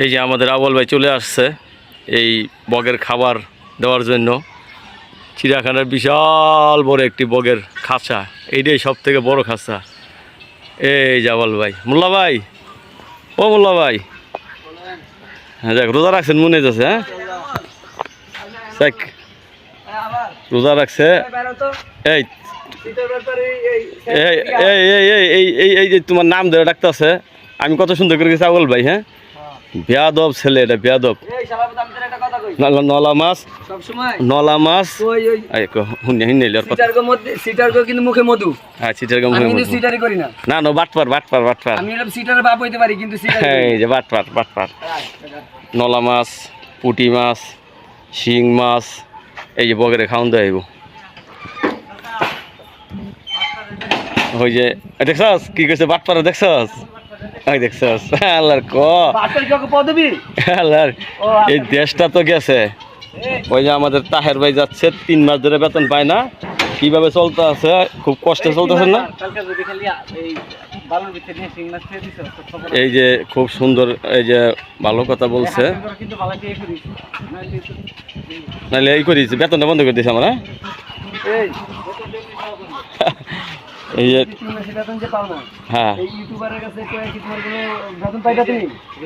এই যে আমাদের আবল ভাই চলে আসছে এই বগের খাবার দেওয়ার জন্য। চিড়িয়াখানার বিশাল বড় একটি বগের খাঁচা। এইটাই সব থেকে বড় খাঁচা। এই যে আবল ভাই। মোল্লা ভাই। ও মোল্লা ভাই। হ্যাঁ যাক রোজা রাখছেন, মনে যাচ্ছে হ্যাঁ? দেখ, রোজা রাখছে। এই এই এই এই এই এই এই যে তোমার নাম ধরে ডাকতেছে, আমি কত সুন্দর করে গেছি আবল ভাই হ্যাঁ? বেয়াদব ছেলে এটা বেয়াদব। নলা- মাছ? নলা মাছ? কিন্তু মুখে মধু। হ্যাঁ সিটারি করি না। না না বাটপার বাটপার বাটপার। আমি এরকম সিটারের বাপ হইতে পারি কিন্তু সিটারি করি এই যে বাটপার বাটপার। নলা মাছ পুঁটি মাষ শিং মাছ এই যে বগরে খাওয়ান দেব ওই যে দেখছস? কি কইছে বাটপারে দেখছস? ওই দেখছস আল্লাহর ক। আল্লাহর এই দেশটা তো গেছে। ওই যে আমাদের তাহের ভাই যাচ্ছে তিন মাস ধরে বেতন পায় না। কীভাবে চলতে আছে খুব কষ্টে চলতেছে না? এই যে খুব সুন্দর এই যে ভালো কথা বলছে। নাহলে এই করিস। বেতনটা বন্ধ করে দিয়েছে আমরা এই যে হ্যাঁ।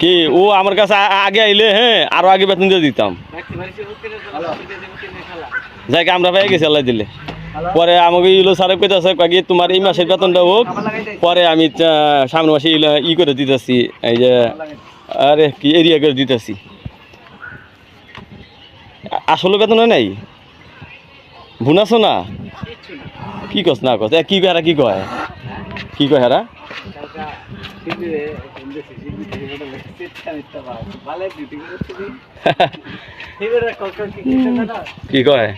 কি ও আমার কাছে আগে আইলে হ্যাঁ আরও আগে বেতন দিয়ে দিতাম। যাই আমরা পেয়ে গেছি আল্লাহ দিলে। পরে আমাকে ইলো সারে কইতাছে কি তোমার এই মাসের বেতনটা হোক। পরে আমি আহ, সামনের মাসে ইলো- ই করে দিতেছি এই যে আরে কি এরিয়া করে দিতেছি। আসলে বেতন হয় নাই? ভুনাছো না? কি কস না কস। কি হেরা কি কয়? কি কয় হেরা? কি কয়?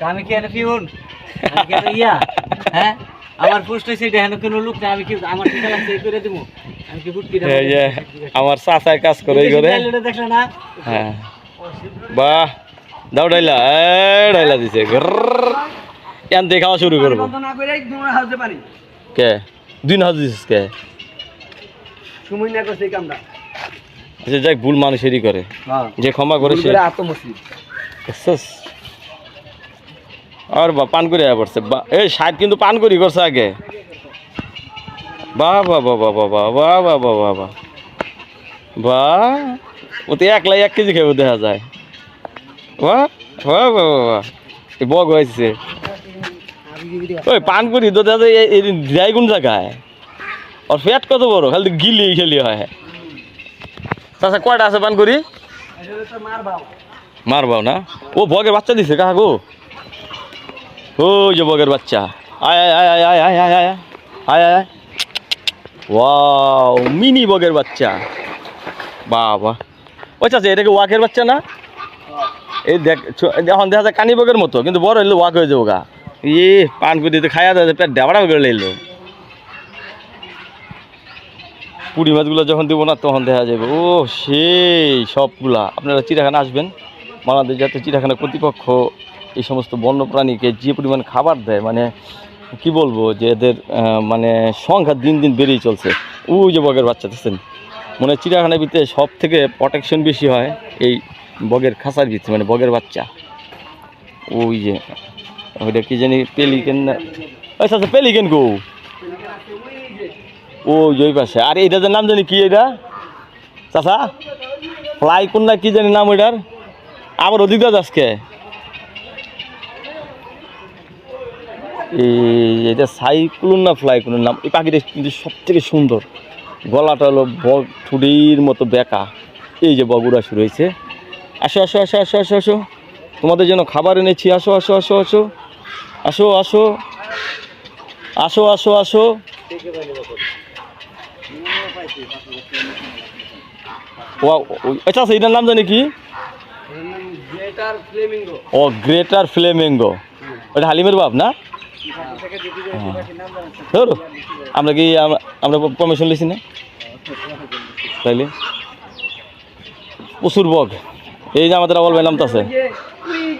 আমি কি পিউন ইয়া হ্যাঁ আমার পোস্ট হয়েছে কি আমার আমি আমার চাচায় কাজ করে না হ্যাঁ। বাহ। দাও ডাইলা। ডাইলা দিছে। এন দিয়ে খাওয়া শুরু করব কে দুই না দিছিস কে সময় না করছে কামটা আচ্ছা যাই ভুল মানুষেরই করে হ্যাঁ যে ক্ষমা করে সে আর বা পান করে পড়ছে বা এই ষাট কিন্তু পান করি করছে আগে বাহ বাহ বাহ বাহ বাহ বাহ বাহ বাহ বাহ বাহ বাহ বাহ ও তো একলাই এক কেজি খেয়ে দেখা যায় বাহ বাহ বাহ বাহ এই বগ হয়েছে ওই পান করি তো দেখা যায় এই- এই যাই কোন জায়গায় ওর ফ্যাট কত বড় খালি গিলি খেলি হয় তাছাড়া কয়টা আছে পান করি মার বাবা মারবাও না ও বগের বাচ্চা দিছে কাহা গো ও যে বগের বাচ্চা আয় আয় আয় আয় আয় আয় আয় আয় আয় আয় আয় ওয়াও মিনি বগের বাচ্চা বাবা ও চাচা এটা কি ওয়াকের বাচ্চা না এই দেখ ছ- এখন দেখা যায় কানি বগের মতো কিন্তু বড় হইলে ওয়াক হয়ে যাব গা ই পান করে দিতে খাইয়া দেয়, পেট ডেবড়া করে লাইলো। পুরি মাছগুলো যখন দেবো না, তখন দেখা যাবে। ও, সেই সবগুলা। আপনারা চিড়িয়াখানা আসবেন, বাংলাদেশ জাতীয় চিড়িয়াখানা কর্তৃপক্ষ এই সমস্ত বন্যপ্রাণীকে যে পরিমাণ খাবার দেয় মানে কি বলব, যে এদের মানে সংখ্যা দিন দিন বেড়েই চলছে। ওই যে বগের বাচ্চা, দেখছেন? মনে হয় চিড়িয়াখানার ভিতরে সব থেকে প্রোটেকশন বেশি হয় এই বগের খাঁচার ভিতরে মানে বগের বাচ্চা। ওই যে ওইটা কি জানি পেলিকেন না? আচ্ছা আচ্ছা পেলিকেন গো। ও ওই পাশে। আর এটা যে নাম জানি কি এটা? চাচা ফ্লাই কোন না কি জানি নাম ওইটার? আবার অধিক দাস আজকে এটা সাইক্লোন না ফ্লাই কোন নাম? এই পাখিটা কিন্তু সব থেকে সুন্দর। গলাটা হলো বগ ঠুডির মতো বেকা। এই যে বগুড়া শুরু হয়েছে। আসো আসো আসো আসো আসো আসো। তোমাদের জন্য খাবার এনেছি। আসো আসো আসো আসো। আসো আসো। আসো আসো আসো। আচ্ছা এটার নাম জানি কি? ও, গ্রেটার ফ্লেমেঙ্গো। ওটা হালিমের বাপ, না? ধরো, আমরা কি আমরা- পারমিশন লিছি না? তাইলে? প্রচুর বগ এই যে আমাদের আবল ভাই নামতাছে।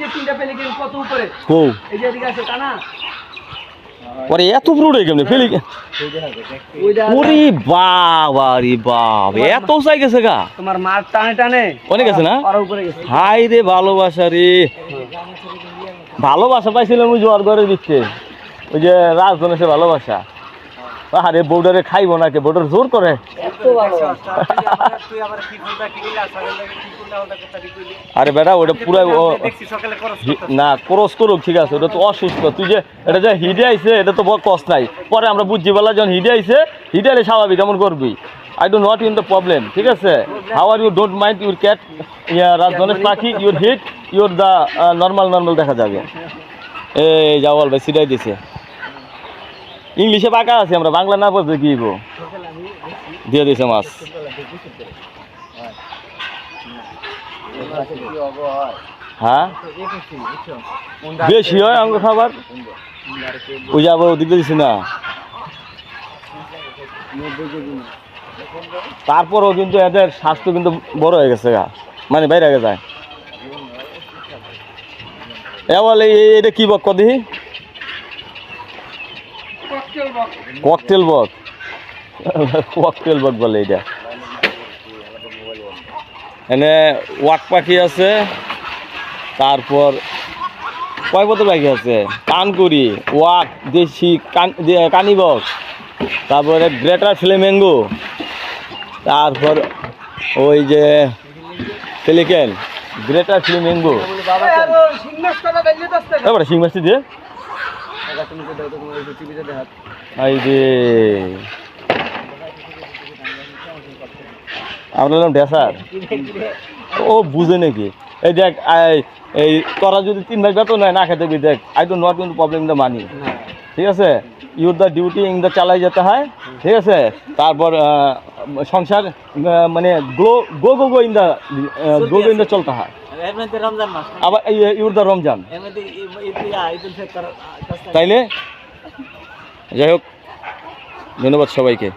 যে ওই যে তিনটা পেলিকেন কত উপরে? কৌ এই যে এদিকে আছে টানা পরে এত কেমনি ওরে বাবা রে বাপ এত উঁচাই গেছে গা। তোমার মার টানে টানে অনেক আছে না? ওরা উপরে গেছে। হাই রে ভালোবাসা রে। ভালোবাসা পাইছিলাম ওই জোয়ার ঘরের দিচ্ছে ওই যে রাজধনেশে ভালোবাসা। আরে বৌডারে খাইবো নাকি? বৌডার জোর করে। আর বেটা ওটা পুরো না ক্রস করুক ঠিক আছে ওটা তো অসুস্থ। তুই যে এটা যে হিডে আইছে এটা তো বড় কষ্ট নাই। পরে আমরা বুঝছি বলা যখন হিডে আইছে হিডে আইলে স্বাভাবিক এমন করবি? I do not in the problem ঠিক আছে? How are you don't mind your cat yeah রাজধনেশ পাখি your hit your the normal normal দেখা যাবে। এই যাওয়াল ভাই সিটাই দিছে। ইংলিশে পাকা আছে আমরা বাংলা না বলতে কি দিয়ে দিছে মাছ। হ্যাঁ? বেশি হয় অঙ্গ খাবার? ওই যাব ওদিকে দিছি না? তারপরও কিন্তু এদের স্বাস্থ্য কিন্তু বড় হয়ে গেছে গা। মানে বাইরে যায়। এ বলে এই- এটা কি বক কদি? ককটেল বক। ককটেল বক বলে এটা। এনে ওয়াক পাখি আছে তারপর কয় বছর পাখি আছে? কানকুড়ি ওয়াক দেশি কান কানিবক তারপরে গ্রেটার ফ্লেমেঙ্গো তারপর ওই যে পেলিকেন গ্রেটার ফ্লেমেঙ্গো তারপরে শিং মাছটি দিয়ে এই যে আমরা নাম ডেসার ও বুঝে নাকি? এই দেখ এই তোরা যদি তিন ভাই বেতন নেয় না খেতে দেখ আই ডোন্ট নট কিন্তু প্রবলেম দ্য মানি ঠিক আছে? Your the duty in the চালাই যেতে হয়। ঠিক আছে? তারপর সংসার মানে glow go go go in the go go in the চলতে হয়। আবার ইউর দ্য রমজান। তাইলে? যাই হোক। ধন্যবাদ সবাইকে।